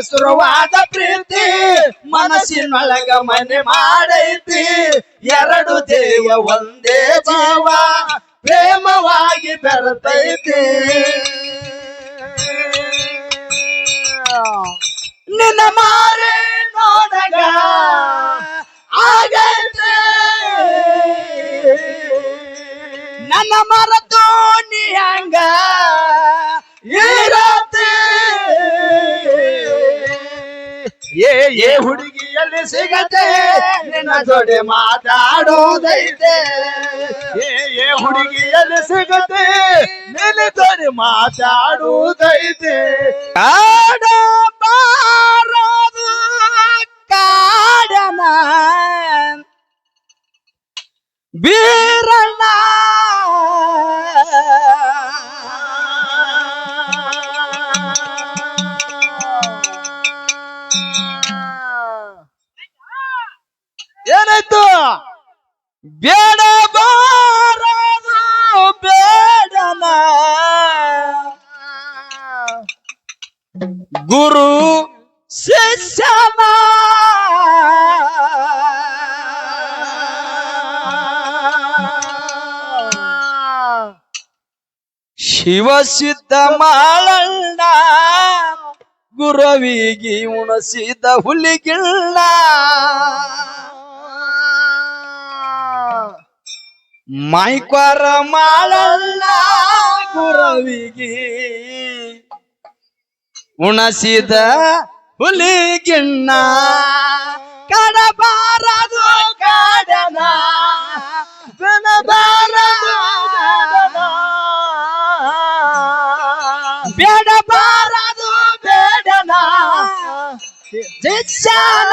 ಶುರುವಾದ ಪ್ರೀತಿ ಮನಸ್ಸಿನೊಳಗ ಮನೆ ಮಾಡೈತಿ. ಎರಡು ದೇವ ಒಂದೇ ಜೀವ ಪ್ರೇಮವಾಗಿ ಬೆರತೈತಿ. ನಿನ್ನ ಮಾರಿ ನೋಡಗ ಆಗೈತೆ. ನನ್ನ ಮರ ನೀ ಹಂಗ ಇರತ್ತೆ ಏ ಏ ಹುಡುಗಿಯಲ್ಲಿ ಸಿಗತೆ ನಿನ್ನ ಜೋಡಿ ಮಾತಾಡೋದೈತೆ. ಏ ಏ ಹುಡುಗಿಯಲ್ಲಿ ಸಿಗತೆ ನಿನ್ನ ಜೋಡಿ ಮಾತಾಡೋದೈತೆ. ಕಾಡ ಬಾರದು, ಕಾಡನ ಬೀರಣ್ಣ. ಏನಾಯ್ತು? ಬೇಡ ಬಾರದು ಬೇಡನ ಗುರು ಶಿಷ್ಯನ. ಶಿವಸಿದ್ಧ ಮಾಳಣ್ಣ. ಗುರವಿಗಿ ಉಣಸಿದ ಹುಲಿಗಿಳ್ಳ. ಮೈಕ್ವರ ಮಾಳಣ್ಣ ಗುರವಿಗಿ ಉಣಸಿದ ಹುಲಿಗಿಣ್ಣ ಕಡಬಾರದು ಕಾಡನ ಬಿಡಬಾರದು ಬೇಡಬಾರದು ಬೇಡನ ಶಿಕ್ಷಣ.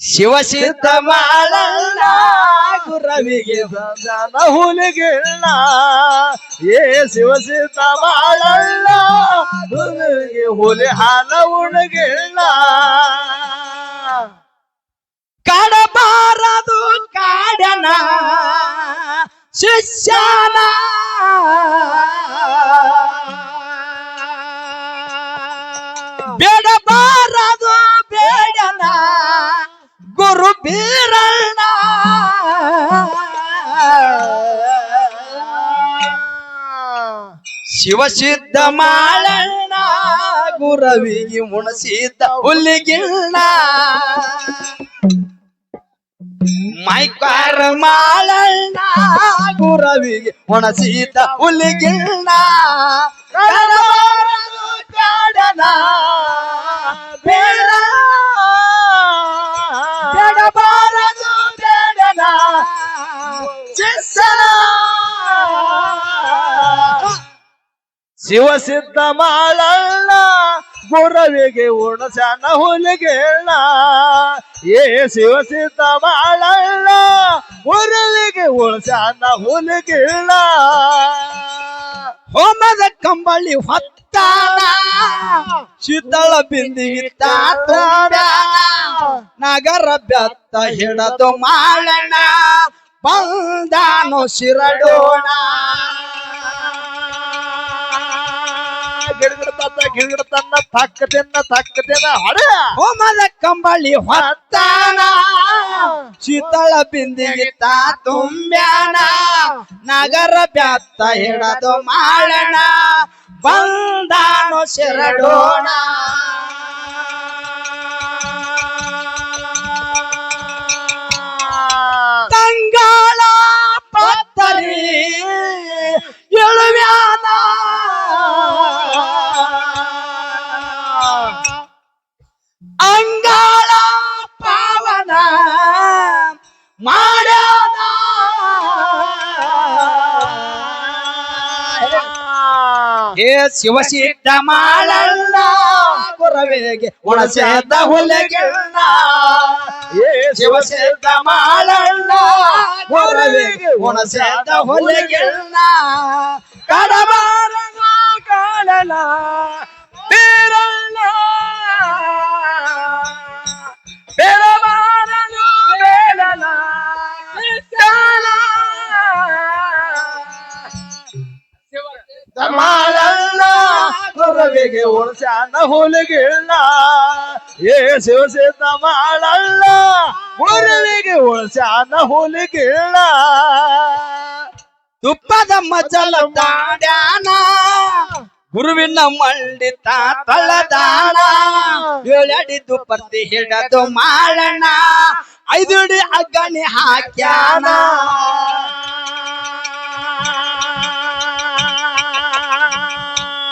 ಶಿವಸಿದ್ಧ ಮಾಡಲ್ಲ ಗುರವಿಗೆ ಸಂಜಾನ ಹುಲಿಗಿಲ್ಲ ಏ ಶಿವಸಿದ್ಧ ಮಾಡಲ್ಲ ಹುಲಿಗೆ ಹುಲಿ ಹಾಲ ಉಣಗಿಲ್ಲ. ಕಡಬಾರದು ಕಾಡನ ಶಿಷ್ಯನ ಬೇಡಬಾರದು ಬೇಡನ ಗುರು ಬೀರಣ್ಣ. ಶಿವಸಿದ್ಧ ಮಾಳಣ್ಣ ಗುರವಿಗೆ ಮುಣಸಿದ್ದ ಹುಲ್ಲಿಗಿಣ್ಣ. ಮೈಕಾರ ಮಾಳಣ್ಣ ಗುರವಿಗೆ ಹುಲಿಗಿಣ್ಣ ಬೇಡಬಾರದು ಬೇಡನ ಚಿಸ್ಸನ. ಶಿವಸಿದ್ಧ ಮಾಳಣ್ಣ ಗುರವಿಗೆ ಉಣಸನ ಹುಲಿಗೇಳ ಏ ಶಿವ ಸೀತ ಬಾಳಲ್ಲ ಉರುಳಿಗೆ ಉಣಸನ ಹುಲಿಗಿಲ್ಲ ಹೋಮದ ಕಂಬಳಿ ಹೊತ್ತಾನ, ಶೀತಳ ಬಿಂದಿಗೆ ತಾತಾನ ನಗರ ಬೆತ್ತ ಹಿಡದು ಮಾಳಣ, ಬಂದಾನು ಶಿರಡೋಣ. ಗಿಡಗಿಡ ತನ್ನ ಗಿಡಗಿಡ ತನ್ನ ತಕ್ಕತೆನ್ನ ತಕ್ಕತೆನ್ನ ಹಡ. ಹೋಮದ ಕಂಬಳಿ ಹೊತ್ತಾನ, ಶೀತಳ ಬಿಂದಿಗೆ ತಾ ತುಂಬ್ಯಾನ, ನಗರ ಬ್ಯಾತ್ತ ಹಿಡದು ಮಾಡೋಣ ಬಂದಾನು ಶಿರಡೋಣ ಶಿವಸಿದ್ಧ ಮಾಡಲ್ಲ ಕೊರವೆಗೆ ಒಣಸೆದ್ದ ಹುಲಗಿಣ್ಣ ಏ ಶಿವಸಿದ್ಧ ಮಾಡಲ್ಲ ಕೊರವೆಗೆ ಒಣಸೆದ್ದ ಹುಲಗಿಣ್ಣ ಕಡಬಾರನ ಗುರವಿಗೆ ಉಣಸ್ಯಾನ ಹುಲಿಗಿಳ್ಳ ಏ ಶಿವಸೇತ ಮಾಡಲ್ಲ ಗುರವಿಗೆ ಉಣಸ್ಯಾನ ಹುಲಿಗಿಳ್ಳ ತುಪ್ಪದ ಮಜಲ ದಾಡ್ಯಾನ ಗುರುವಿನ ಮಂಡಿತ ತಳದಾಣ ಏಳಡಿದ್ದು ಪರ್ತಿ ಹಿಡದು ಮಾಡಣ ಐದುಡಿ ಅಗ್ಗಣಿ ಹಾಕ್ಯಾನ.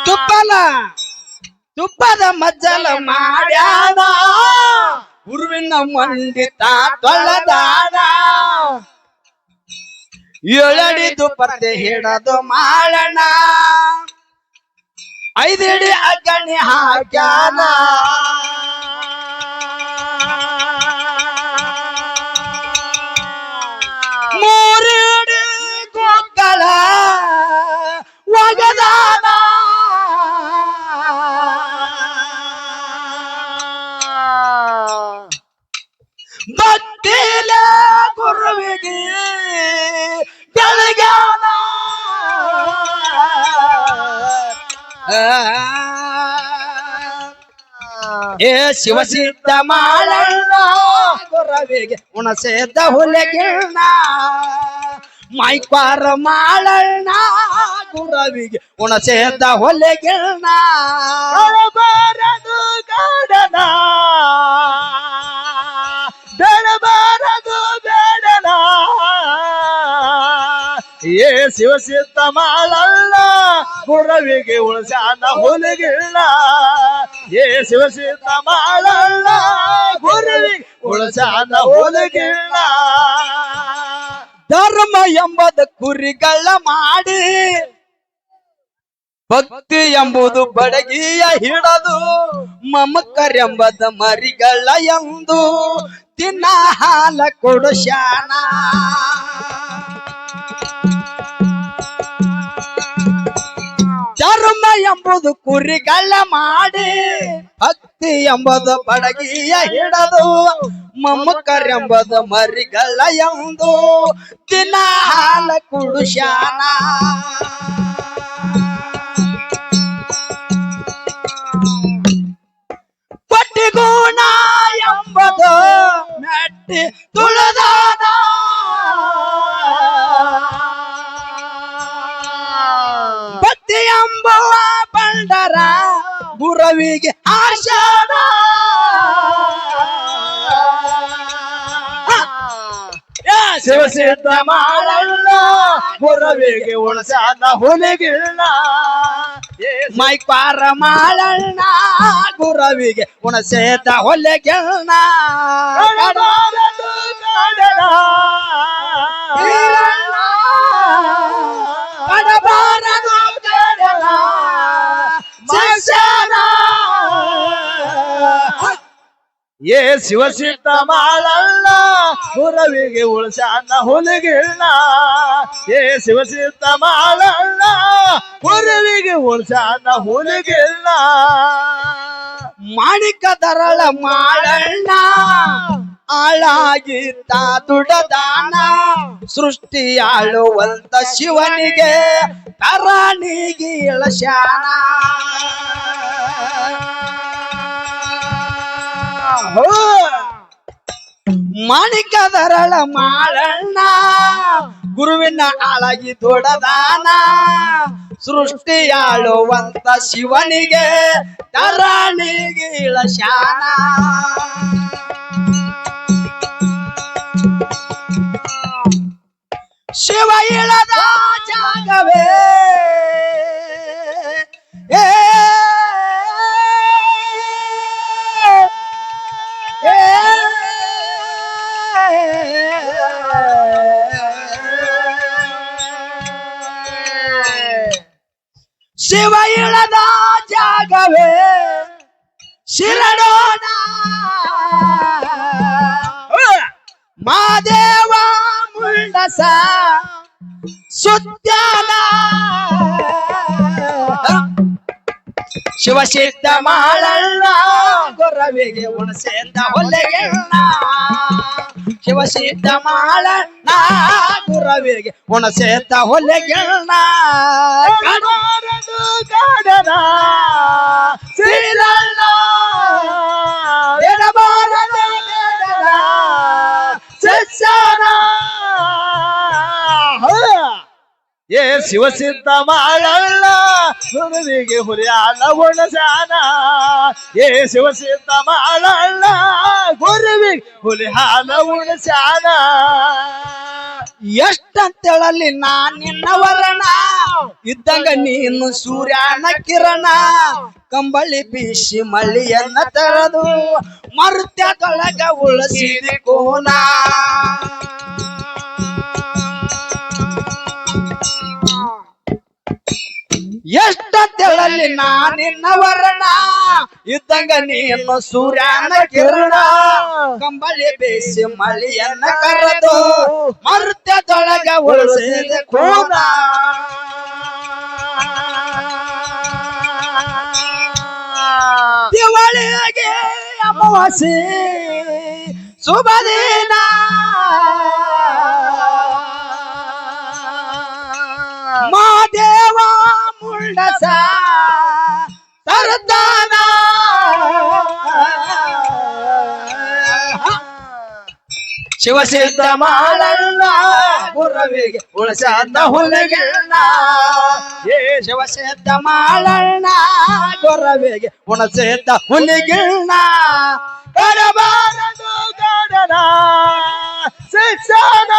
ತುಪ್ಪಲ ತುಪ್ಪದ ಮಜ್ಜಲ ಮಾಡ್ಯಾನ. ಗುರುವಿನ ಮಂಡಿತ ತೊಳೆದಾನ. ಏಳಡಿದು ಪರ್ದೆ ಹಿಡದು ಮಾಡಣ ಐದಿಡಿ ಅಗ್ಗಣಿ ಹಾಕ್ಯಾನ. ಏ ಶಿವಸಿದ್ಧ ಮಾಡಣ್ಣ ಗುರವಿಗೆ ಉಣಸೇದ ಹುಲಿಗಿಣ್ಣ ಮೈಕ್ವಾರ ಮಾಡಣ್ಣ ಗುರವಿಗೆ ಉಣಸೇದ ಹೊಲೆಗಿಣ್ಣ ಬಾರದು ಕಾಡದ ಬೆಳಬಾರದು ಬೇಡದ ಏ ಶಿವಸಿದ್ಧ ಮಾಡಲ್ಲ ಗುರವಿಗೆ ಉಳಸಾನ ಹೊಲಗಿಲ್ಲ. ಏ ಶಿವಸಿದ್ಧ ಮಾಡಲ್ಲ ಗುರವಿಗೆ ಉಳಸಾನ ಹೊಲಗಿಲ್ಲ. ಧರ್ಮ ಎಂಬದ ಕುರಿಗಳ ಮಾಡಿ ಭಕ್ತಿ ಎಂಬುದು ಬಡಗಿಯ ಹಿಡದು ಮಮಕರೆಂಬದ ಮರಿಗಳ ಎಂದು ತಿನ್ನ ಹಾಲ ಕೊಡುಶಾನ ಧರ್ಮ ಎಂಬುದು ಕುರಿಗಳ ಮಾಡಿ. ಭಕ್ತಿ ಎಂಬುದು ಬಡಗಿಯ ಹಿಡದು ಮಮಕರೆಂಬದ ಮರಿಗಳ ಎಂದು. ದಿನ ಹಾಲ ಕುಡುಶಾನ. ಪಟ್ಟಿಗೂಣ ಎಂಬುದು ಮೆಟ್ಟಿ ತುಳದಾನ ಗುರವಿಗೆ ಆಶಾನ. ಶಿವಸಿದ್ಧ ಮಾಡಲ್ಲ, ಗುರವಿಗೆ ಉಳಸಾದ ಹುಲಿಗಿಲ್ಲ ಮೈ ಪಾರ ಮಾಡಣ್ಣ ಗುರವಿಗೆ ಉಣಸೇತ ಹೊಲೆಗೆಣ್ಣ. ಕಡಬಾರದು ಕಡಲ ಏ ಶಿವಸಿದ್ಧ ಮಾಡಲ್ಲ ಗುರವಿಗೆ ಉಳಸಾನ ಹುಲಿಗಿಲ್ಲ ಏ ಶಿವಸಿದ್ಧ ಮಾಡಲ್ಲ ಗುರವಿಗೆ ಉಳಸಾನ ಹುಲಿಗಿಲ್ಲ ಮಾಣಿಕ ದರಳ ಮಾಡಣ್ಣ ಆಳಾಗಿದ್ದ ದುಡದಾನ. ಸೃಷ್ಟಿಯಾಳುವಂತ ಶಿವನಿಗೆ ತರಾಣಿಗೆ ಇಳಶಾನ ಹೋ ಮಾಣಿಕ ದರಳ ಮಾಡಣ್ಣ ಗುರುವಿನ ಆಳಗಿ ದೊಡದಾನ ಸೃಷ್ಟಿಯಾಳುವಂತ ಶಿವನಿಗೆ ತರಣಿಗಿಳ ಶಾನ ಶಿವ ಇಳದ ಜಾಗವೇ, ಏ ಶಿವ ಇಳದ ಜಾಗವೇ ಶಿರಡೋಣ ಮಾದೇವ ಮುಂಡಸ ಸುತ್ಯಾನ. ಶಿವಸಿದ್ಧ ಮಾಡಲ್ಲ ಗೊರವಿಗೆ ಉಣಸೆಂದ ಹೊಲೆಗೆಣ್ಣ ಶಿವಸಿದ್ಧ ಮಾಳ ನಾ ಗುರವಿಗೆ ಹುಣಸೇತ ಹೊಲೆಗೆಣ್ಣ ಕಾಡದ ಶ್ರೀಲಣ್ಣ ಎಡಬಾರದ ಸಸ್ಯ ಕಾಡನ ಶಿವಸಿದ್ಧ ಮಾಡಲ್ಲ ಗುರುವಿಗೆ ಹುಲಿ ಹಾಲ ಉಣಸಾನ ಏ ಶಿವಸಿದ್ಧ ಮಾಡಲ್ಲ ಗುರುವಿಗೆ ಹುಲಿ ಹಾಲ ಉಣಸಾನ ಎಷ್ಟಂತೇಳಲ್ಲಿ ನಾ ನಿನ್ನ ವರಣ? ಇದ್ದಂಗ ನೀನು ಸೂರ್ಯನ ಕಿರಣ. ಕಂಬಳಿ ಬೀಸಿ ಮಳಿಯನ್ನ ತರದು ಮರುತ್ಯದೊಳಗ ಉಳಿಸಿದ ಕೋನ. ಎಷ್ಟಂತೇಳಲ್ಲಿ ನಾ ನಿನ್ನ ವರ್ಣ? ಇದ್ದಂಗ ನೀನ್ನ ಸೂರ್ಯನ ಕಿರಣ. ಕಂಬಳಿ ಬೇಸಿ ಮಳಿಯನ್ನ ಕರೆದು ಮರುತ್ಯದೊಳಗ ಉಳಿಸಿದ ಕೋನ ದಿವಳಿಗೆ ಅಮಾವಾಸ್ಯೆ, ಶುಭ ದಿನ. ಶಿವಸಿದ್ಧ ಮಾಡಲ್ಲ ಗುರವಿಗೆ ಉಳಸಾದ ಹುಲಿಗೆಲ್ಲ ಏ ಶಿವಸಿದ್ಧ ಮಾಡಲ್ಲ ಗುರವಿಗೆ ಉಣಸಿದ್ದ ಹುಲಿಗಿಲ್ಲ ಕರಬಾರದು ಗಡನ ಶಿಕ್ಷಣ.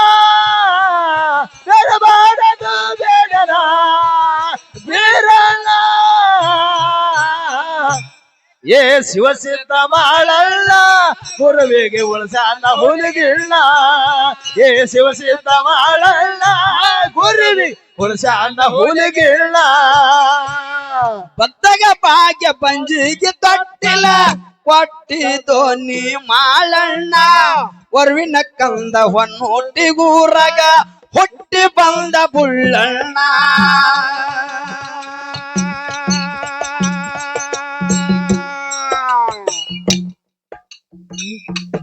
ಕರಬಾರದು ಬೇಡನ ಬೀರಲ್ಲ ಏ ಶಿವಸಿದ್ಧ ಮಾಡಲ್ಲ, ಗುರುವಿಗೆ ಉಳಸಾನ ಹುಲಿಗಿಲ್ಲ ಏ ಶಿವಸಿದ್ಧ ಮಾಡಲ್ಲ ಗುರುವಿ ಉಳಸಾನ ಹುಲಿಗಿಲ್ಲ ಬದ್ದಗ ಭಾಗ್ಯ ಪಂಜಿಗೆ ತೊಟ್ಟಿಲ್ಲ, ಕೊಟ್ಟಿ ನೀ ಮಾಳಣ್ಣ ಒರ್ವಿನ ಕಂದ ಹೊನ್ನೊಟ್ಟಿಗೂರಗ ಹುಟ್ಟಿ ಬಂದ ಬುಳ್ಳಣ್ಣ.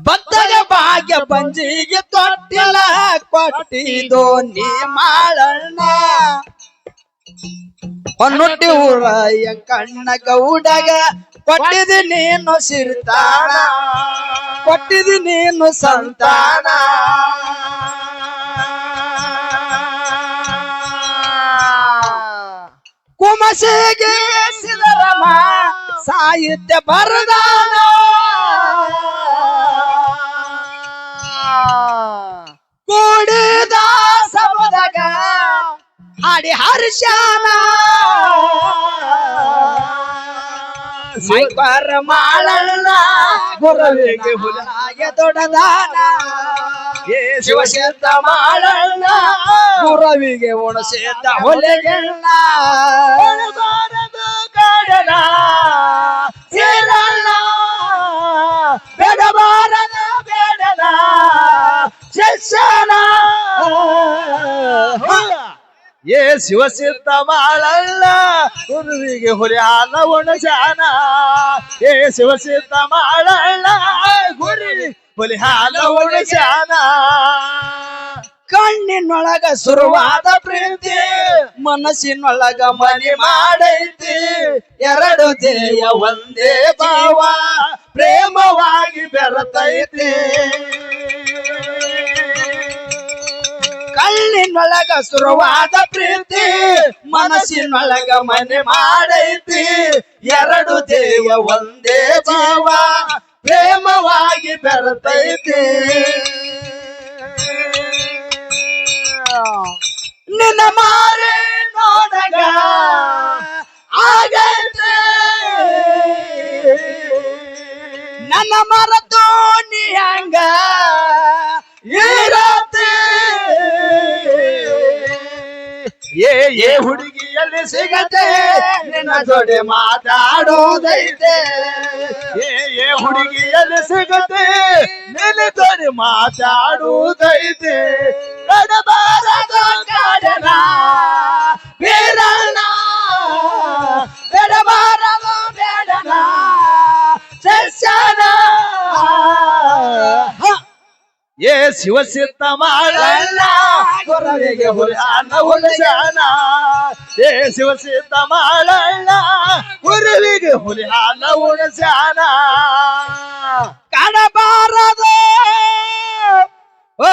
ಬದ್ದಗ ಭಾಗ್ಯ ಪಂಜಿಗೆ ತೊಟ್ಟಿಲ್ಲ, ಕೊಟ್ಟಿದ್ದು ನೀ ಮಾಡಣ್ಣ ಹೊನ್ನೊಟ್ಟಿ ಊರ ಕಣ್ಣ ಗೌಡಗ ಕೊಟ್ಟಿದಿ ನೀನು ಸಿರ್ತಾನ ಕೊಟ್ಟಿದಿ ನೀನು ಸಂತಾನ ಕುಮಸಿಗೆ ಸಿದರಮ್ಮ ಸಾಹಿತ್ಯ ಬರದಾನ. ಕೂಡಿದ ಸಮುದಗ ಹಾಡಿ ಹರ್ಷನ ಮೈಬಾರ ಮಾಡಲ್ಲ ಗುರವಿಗೆ ಹುಲಾಗೆ ದೊಡ್ಡದಾನ. ಶಿವಶೇತ ಮಾಡಲ್ಲ ಗುರವಿಗೆ ಒಣಸೇತ ಹೊಲೆಗೆಲ್ಲ. ಕಡಲ. ಸೇರಲ್ಲ. ಬೇಡಬಾರದ ಬೇಡನ ಶಿಕ್ಷಣ ಏ ಶಿವಸಿದ್ಧ ಮಾಡಲ್ಲ ಗುರುವಿಗೆ ಹುಲಿ ಹಾಲ ಉಣಸಾನ ಏ ಶಿವಸಿದ್ಧ ಮಾಡಲ್ಲ ಗುರುವಿಗೆ ಹುಲಿ ಹಾಲ ಉಣಸಾನ ಕಣ್ಣಿನೊಳಗ ಶುರುವಾದ ಪ್ರೀತಿ, ಮನಸ್ಸಿನೊಳಗ ಮನೆ ಮಾಡೈತಿ. ಎರಡು ದೇಯ ಒಂದೇ ಭಾವ, ಪ್ರೇಮವಾಗಿ ಬೆರತೈತಿ. ಕಣ್ಣಿನೊಳಗ ಶುರುವಾದ ಪ್ರೀತಿ, ಮನಸ್ಸಿನೊಳಗ ಮನೆ ಮಾಡೈತಿ. ಎರಡು ದೇವ ಒಂದೇ ಭಾವ, ಪ್ರೇಮವಾಗಿ ಬೆರತೈತಿ. ನಿನ್ನ ಮಾರಿ ನೋಡಗ ಆಗೈತೆ ನನ್ನ ಮರತು ನೀ ಹಂಗ ಇರತ್ತೆ. ಏ ಏ ಹುಡುಗಿಯಲ್ಲಿ ಸಿಗತೆ ನಿನ್ನ ಜೋಡಿ ಮಾತಾಡೋದೈತೆ. ಏ ಏ ಹುಡುಗಿಯಲ್ಲಿ ಸಿಗತೆ ನಿನ್ನ ತೋರಿ ಮಾತಾಡುವುದೈತೆ ಕಡಬಾರದ ಶಿವ ಏ ಶಿವಸಿದ್ಧ ಮಾಡಲ್ಲ ಗುರವಿಗೆ ಹುಲಾನ ಹುಲಿಯಾನ ಏ ಶಿವಸಿದ್ಧ ಮಾಡಲ್ಲ ಕೊರವಿಗೆ ಹುಲಿಯಾನ ಉಣಸಾನ ಕಾಡಬಾರದ ಓ,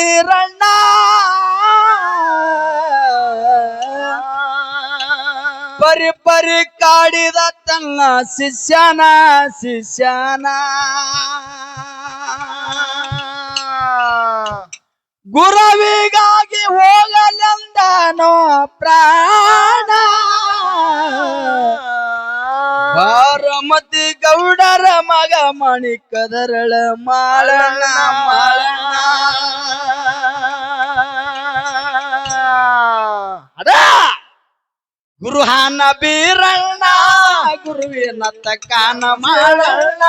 ವೀರಣ್ಣ ಪರಿ ಪರಿ ಕಾಡಿದ ತನ್ನ ಶಿಷ್ಯನ ಶಿಷ್ಯನ. ಗುರುವಿಗಾಗಿ ಹೋಗಲೆಂದನೋ ಪ್ರಾಣ. ಬಾರಮತಿ ಗೌಡರ ಮಗ ಮಣಿಕದರಳ ಮಾಳಣ್ಣ ಮಾಳಣ್ಣ. ಅದ! ಗುರುಹಾನ ಬೀರಣ್ಣ, ಗುರುವಿನ ತಕ್ಕಾನ ಮಾಳಣ್ಣ.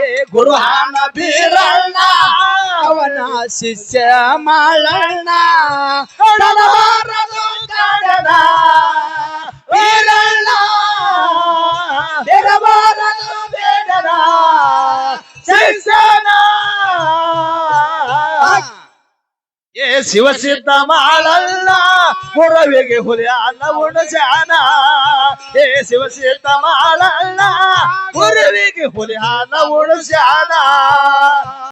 ಏ ಗುರುಹಾನ ಬೀರಣ್ಣ, ಅವನ ಶಿಷ್ಯ ಮಾಳಣ್ಣ. ತಡಬಾರದು ಕಾಡನ ಬೀರಣ್ಣ. ಏ ಶಿವಸಿದ್ಧ ಮಾಡಲ್ಲ. ಗುರವಿಗೆ ಹುಲಿ ಅನ್ನ ಉಣಸ್ಯಾನ ಏ ಶಿವಸಿದ್ಧ ಮಾಡಲ್ಲ. ಗುರುವಿಗೆ ಹುಲಿ ಅನ್ನ ಉಣಸ್ಯಾನ